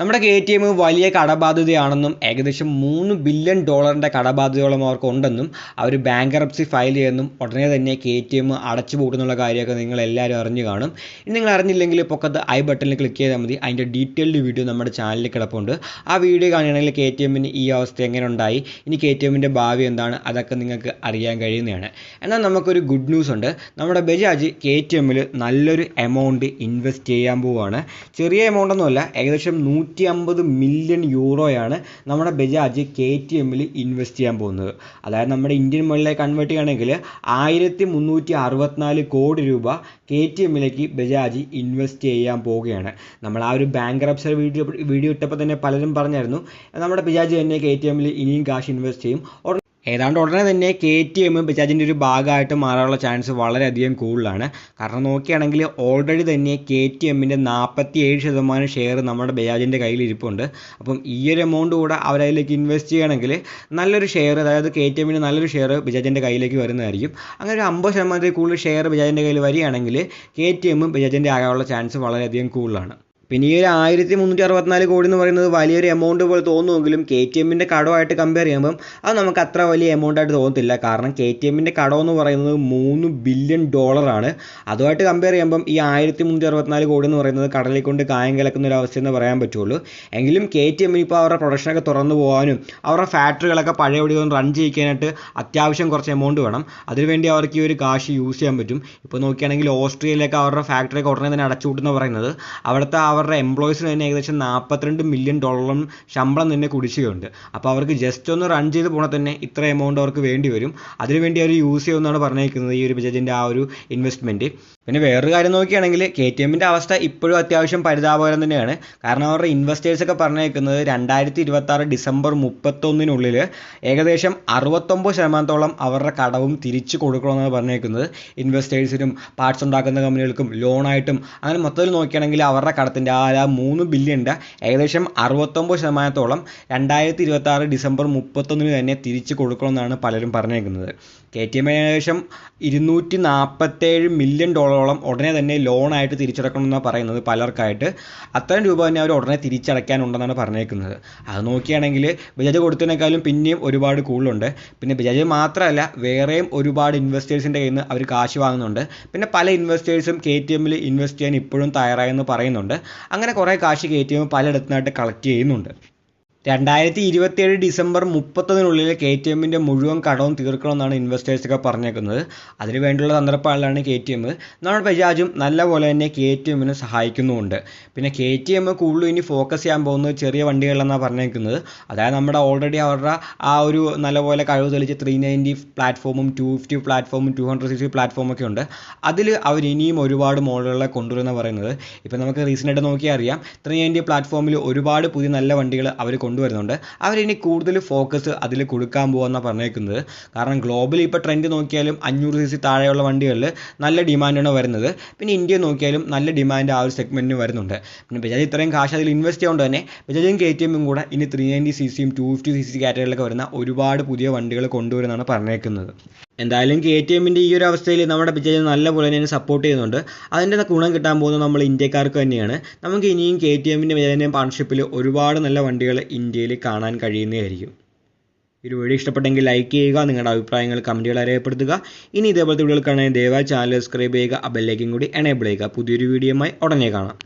നമ്മുടെ K T M വലിയ കടബാധ്യതയാണെന്നും ഏകദേശം മൂന്ന് ബില്യൺ ഡോളറിന്റെ കടബാധ്യതയോളം അവർക്ക് ഉണ്ടെന്നും അവർ ബാങ്കറപ്സി ഫയൽ ചെയ്യുമെന്നും ഉടനെ തന്നെ കെ ടി എം അടച്ചു പൂട്ടുന്നുള്ള കാര്യമൊക്കെ നിങ്ങൾ എല്ലാവരും അറിഞ്ഞു കാണും. ഇനി നിങ്ങൾ അറിഞ്ഞില്ലെങ്കിൽ പൊക്കത്ത് ഐ ബട്ടണിൽ ക്ലിക്ക് ചെയ്താൽ മതി. അതിന്റെ ഡീറ്റെയിൽഡ് വീഡിയോ നമ്മുടെ ചാനലിൽ കിടപ്പുണ്ട്. ആ വീഡിയോ കാണുകയാണെങ്കിൽ കെ ടി എമ്മിന് ഈ അവസ്ഥ എങ്ങനെ ഉണ്ടായി? ഇനി കെ ടി എമ്മിന്റെ ഭാവി എന്താണ്? അതൊക്കെ നിങ്ങൾക്ക് അറിയാൻ കഴിയുന്നതാണ്. എന്നാൽ നമുക്കൊരു ഗുഡ് ന്യൂസ് ഉണ്ട്. നമ്മുടെ ബജാജ് കെ ടി എമ്മിൽ നല്ലൊരു എമൗണ്ട് ഇൻവെസ്റ്റ് ചെയ്യാൻ പോവുകയാണ്. ചെറിയ എമൗണ്ട് ഒന്നുമല്ല ഏകദേശം നൂറ്റി അമ്പത് മില്യൺ യൂറോയാണ് നമ്മുടെ ബജാജ് കെ ടി എമ്മിൽ ഇൻവെസ്റ്റ് ചെയ്യാൻ പോകുന്നത്. അതായത് നമ്മുടെ ഇന്ത്യൻ മണിയിലേക്ക് കൺവേർട്ട് ചെയ്യുകയാണെങ്കിൽ ആയിരത്തി മുന്നൂറ്റി അറുപത്തിനാല് കോടി രൂപ കെ ടി എമ്മിലേക്ക് ബജാജ് ഇൻവെസ്റ്റ് ചെയ്യാൻ പോവുകയാണ്. നമ്മൾ ആ ഒരു ബാങ്ക് റപ്സർ വീഡിയോ വീഡിയോ ഇട്ടപ്പോൾ തന്നെ പലരും പറഞ്ഞായിരുന്നു നമ്മുടെ ബജാജ് തന്നെ കെ ടി എമ്മിൽ ഇനിയും കാശ് ഇൻവെസ്റ്റ് ചെയ്യും. ഏതാണ്ട് ഉടനെ തന്നെ കെ ടി എം ബജാജിന്റെ ഒരു ഭാഗമായിട്ട് മാറാനുള്ള ചാൻസ് വളരെയധികം കൂടുതലാണ്. കാരണം നോക്കുകയാണെങ്കിൽ ഓൾറെഡി തന്നെ കെ ടി എമ്മിന്റെ നാൽപ്പത്തി ഏഴ് ശതമാനം ഷെയർ നമ്മുടെ ബജാജിന്റെ കയ്യിൽ ഇരിപ്പുണ്ട്. അപ്പം ഈ ഒരു എമൗണ്ട് കൂടെ അവരതിലേക്ക് ഇൻവെസ്റ്റ് ചെയ്യണമെങ്കിൽ നല്ലൊരു ഷെയർ അതായത് കെ ടി എമ്മിന്റെ നല്ലൊരു ഷെയർ ബജാജിന്റെ കയ്യിലേക്ക് വരുന്നതായിരിക്കും. അങ്ങനെ ഒരു അമ്പത് ശതമാനത്തിൽ കൂടുതൽ ഷെയർ ബജാജിന്റെ കയ്യിൽ വരികയാണെങ്കിൽ കെ ടി എമ്മും ബജാജിന്റെ ആകാനുള്ള ചാൻസ് വളരെയധികം കൂടുതലാണ്. പിന്നെ ഈ ഒരു ആയിരത്തി മുന്നൂറ്റി അറുപത്തിനാല് കോടി എന്ന് പറയുന്നത് വലിയൊരു എമൗണ്ട് പോലെ തോന്നുമെങ്കിലും കെ ടി എമ്മിന്റെ കടമായിട്ട് കമ്പയർ ചെയ്യുമ്പം അത് നമുക്ക് അത്ര വലിയ എമൗണ്ട് ആയിട്ട് തോന്നത്തില്ല. കാരണം കെ ടി എമ്മിന്റെ കടം എന്ന് പറയുന്നത് മൂന്ന് ബില്യൺ ഡോളറാണ് അതുമായിട്ട് കമ്പയർ ചെയ്യുമ്പം ഈ ആയിരത്തി മുന്നൂറ്റി അറുപത്തിനാല് കോടി എന്ന് പറയുന്നത് കടലിൽ കൊണ്ട് കായം കലക്കുന്ന ഒരു അവസ്ഥ എന്ന് പറയാൻ പറ്റുള്ളൂ. എങ്കിലും കെ ടി എമ്മിന് ഇപ്പോൾ അവരുടെ പ്രൊഡക്ഷനൊക്കെ തുറന്നു പോകാനും അവരുടെ ഫാക്ടറികളൊക്കെ പഴയപടി ഒന്ന് റൺ ചെയ്യിക്കാനായിട്ട് അത്യാവശ്യം കുറച്ച് എമൗണ്ട് വേണം. അതിനുവേണ്ടി അവർക്ക് ഈ ഒരു കാശ് യൂസ് ചെയ്യാൻ പറ്റും. ഇപ്പോൾ നോക്കുകയാണെങ്കിൽ ഓസ്ട്രേലിയയിലൊക്കെ അവരുടെ ഫാക്ടറിയൊക്കെ ഉടനെ തന്നെ അടച്ചുപൂട്ടെന്ന് പറയുന്നത്. അവിടുത്തെ അവരുടെ എംപ്ലോയീസിന് തന്നെ ഏകദേശം നാൽപ്പത്തിരണ്ട് മില്യൺ ഡോളറും ശമ്പളം തന്നെ കുടിശ്ശികയുണ്ട്. അപ്പോൾ അവർക്ക് ജസ്റ്റ് ഒന്ന് റൺ ചെയ്ത് പോകണ തന്നെ ഇത്ര എമൗണ്ട് അവർക്ക് വേണ്ടി വരും. അതിനുവേണ്ടി അവർ യൂസ് ചെയ്യുമെന്നാണ് പറഞ്ഞിരിക്കുന്നത് ഈ ഒരു ബജറ്റിന്റെ ആ ഒരു ഇൻവെസ്റ്റ്മെന്റ് പിന്നെ വേറൊരു കാര്യം നോക്കുകയാണെങ്കിൽ കെ ടി എമ്മിന്റെ അവസ്ഥ ഇപ്പോഴും അത്യാവശ്യം പരിതാപകരം തന്നെയാണ്. കാരണം അവരുടെ ഇൻവെസ്റ്റേഴ്സ് ഒക്കെ പറഞ്ഞേക്കുന്നത് രണ്ടായിരത്തി ഇരുപത്തി ഡിസംബർ മുപ്പത്തൊന്നിനുള്ളിൽ ഏകദേശം അറുപത്തൊമ്പത് ശതമാനത്തോളം അവരുടെ കടവും തിരിച്ചു കൊടുക്കണമെന്നാണ് പറഞ്ഞേക്കുന്നത്. ഇൻവെസ്റ്റേഴ്സിനും പാർട്സ് ഉണ്ടാക്കുന്ന കമ്പനികൾക്കും ലോണായിട്ടും അങ്ങനെ മൊത്തത്തിൽ നോക്കുകയാണെങ്കിൽ അവരുടെ കടത്തിന്റെ ആ ആ മൂന്ന് ബില്യന്റെ ഏകദേശം അറുപത്തൊമ്പത് ശതമാനത്തോളം രണ്ടായിരത്തി ഇരുപത്തി ആറ് ഡിസംബർ മുപ്പത്തൊന്നിന് തന്നെ തിരിച്ചു കൊടുക്കണമെന്നാണ് പലരും പറഞ്ഞേക്കുന്നത്. കെ ടി എം ഏകദേശം ഇരുന്നൂറ്റി നാൽപ്പത്തേഴ് മില്യൺ ഡോളറോളം ഉടനെ തന്നെ ലോണായിട്ട് തിരിച്ചടക്കണമെന്നാണ് പറയുന്നത് പലർക്കായിട്ട്. അത്രയും രൂപ തന്നെ അവർ ഉടനെ തിരിച്ചടയ്ക്കാനുണ്ടെന്നാണ് പറഞ്ഞേക്കുന്നത്. അത് നോക്കുകയാണെങ്കിൽ ബജാജ് കൊടുത്തതിനേക്കാളും പിന്നെയും ഒരുപാട് കൂടുതലുണ്ട്. പിന്നെ ബജാജ് മാത്രമല്ല വേറെയും ഒരുപാട് ഇൻവെസ്റ്റേഴ്സിന്റെ കയ്യിൽ നിന്ന് അവർ കാശ് വാങ്ങുന്നുണ്ട്. പിന്നെ പല ഇൻവെസ്റ്റേഴ്സും കെ ടി എമ്മിൽ ഇൻവെസ്റ്റ് ചെയ്യാൻ ഇപ്പോഴും തയ്യാറായെന്ന് പറയുന്നുണ്ട്. അങ്ങനെ കുറേ കാശ് കെ ടി എം പലയിടത്തുനിന്നായിട്ട് കളക്ട് ചെയ്യുന്നുണ്ട്. രണ്ടായിരത്തി ഇരുപത്തിയേഴ് ഡിസംബർ മുപ്പത്തൊന്നിനുള്ളിൽ കെ ടി എമ്മിന്റെ മുഴുവൻ കടവും തീർക്കണമെന്നാണ് ഇൻവെസ്റ്റേഴ്സൊക്കെ പറഞ്ഞേക്കുന്നത്. അതിന് വേണ്ടിയുള്ള തന്ത്രപ്പാടിലാണ് കെ ടി എം. നമ്മുടെ ബജാജും നല്ലപോലെ തന്നെ കെ ടി എമ്മിനെ സഹായിക്കുന്നുമുണ്ട്. പിന്നെ കെ ടി എം കൂടുതലും ഇനി ഫോക്കസ് ചെയ്യാൻ പോകുന്നത് ചെറിയ വണ്ടികളിലെന്നാണ് പറഞ്ഞേക്കുന്നത്. അതായത് നമ്മുടെ ഓൾറെഡി അവരുടെ ആ ഒരു നല്ലപോലെ കഴിവ് തെളിച്ച് ത്രീ നയന്റി പ്ലാറ്റ്ഫോമും ടു ഫിഫ്റ്റി പ്ലാറ്റ്ഫോമും ടു ഹൺഡ്രഡ് സിക്സ്റ്റി പ്ലാറ്റ്ഫോമൊക്കെ ഉണ്ട്. അതിൽ അവർ ഇനിയും ഒരുപാട് മോഡലുകളെ കൊണ്ടുവരുമെന്ന് പറയുന്നത്. ഇപ്പോൾ നമുക്ക് റീസെന്റായിട്ട് നോക്കിയാൽ അറിയാം. ത്രീ നയന്റി പ്ലാറ്റ്ഫോമിൽ ഒരുപാട് പുതിയ നല്ല വണ്ടികൾ അവർ കൊണ്ടുവരുന്നുണ്ട്. അവരിനി കൂടുതൽ ഫോക്കസ് അതിൽ കൊടുക്കാൻ പോകുമെന്നാണ് പറഞ്ഞേക്കുന്നത്. കാരണം ഗ്ലോബലി ഇപ്പോൾ ട്രെൻഡ് നോക്കിയാലും അഞ്ഞൂറ് സി സി താഴെയുള്ള വണ്ടികളിൽ നല്ല ഡിമാൻഡാണ് വരുന്നത്. പിന്നെ ഇന്ത്യ നോക്കിയാലും നല്ല ഡിമാൻഡ് ആ ഒരു സെഗ്മെന്റിന് വരുന്നുണ്ട്. പിന്നെ ബജാജ് ഇത്രയും കാശ് അതിൽ ഇൻവെസ്റ്റ് ചെയ്യുകൊണ്ട് തന്നെ ബജാജും കെ ടി എമ്മും കൂടെ ഇനി ത്രീ നയന്റി സി സിയും ടു ഫിഫ്റ്റി സി സി കാറ്റഗറിയിലൊക്കെ വരുന്ന ഒരുപാട് പുതിയ വണ്ടികൾ കൊണ്ടുവരുമെന്നാണ് പറഞ്ഞേക്കുന്നത്. എന്തായാലും കെ ടി എമ്മിന്റെ ഈ ഒരു അവസ്ഥയിൽ നമ്മുടെ ബജാജ് നല്ല പോലെ തന്നെ സപ്പോർട്ട് ചെയ്യുന്നുണ്ട്. അതിന്റെ ഗുണം കിട്ടാൻ പോകുന്നത് നമ്മൾ ഇന്ത്യക്കാർക്ക് തന്നെയാണ്. നമുക്ക് ഇനിയും കെ ടി എമ്മിന്റെ വേദനയും പാർട്ണർഷിപ്പിൽ ഒരുപാട് നല്ല വണ്ടികൾ ഇന്ത്യയിൽ കാണാൻ കഴിയുന്നതായിരിക്കും. ഈ ഒരു വീഡിയോ ഇഷ്ടപ്പെട്ടെങ്കിൽ ലൈക്ക് ചെയ്യുക നിങ്ങളുടെ അഭിപ്രായങ്ങൾ കമന്റുകൾ രേഖപ്പെടുത്തുക ഇനി ഇതേപോലത്തെ വീഡിയോകൾ കാണാൻ ദയവായി ചാനൽ സബ്സ്ക്രൈബ് ചെയ്യുക ആ ബെല്ലേക്കും കൂടി എനേബിൾ ചെയ്യുക. പുതിയൊരു വീഡിയോയുമായി ഉടനെ കാണാം.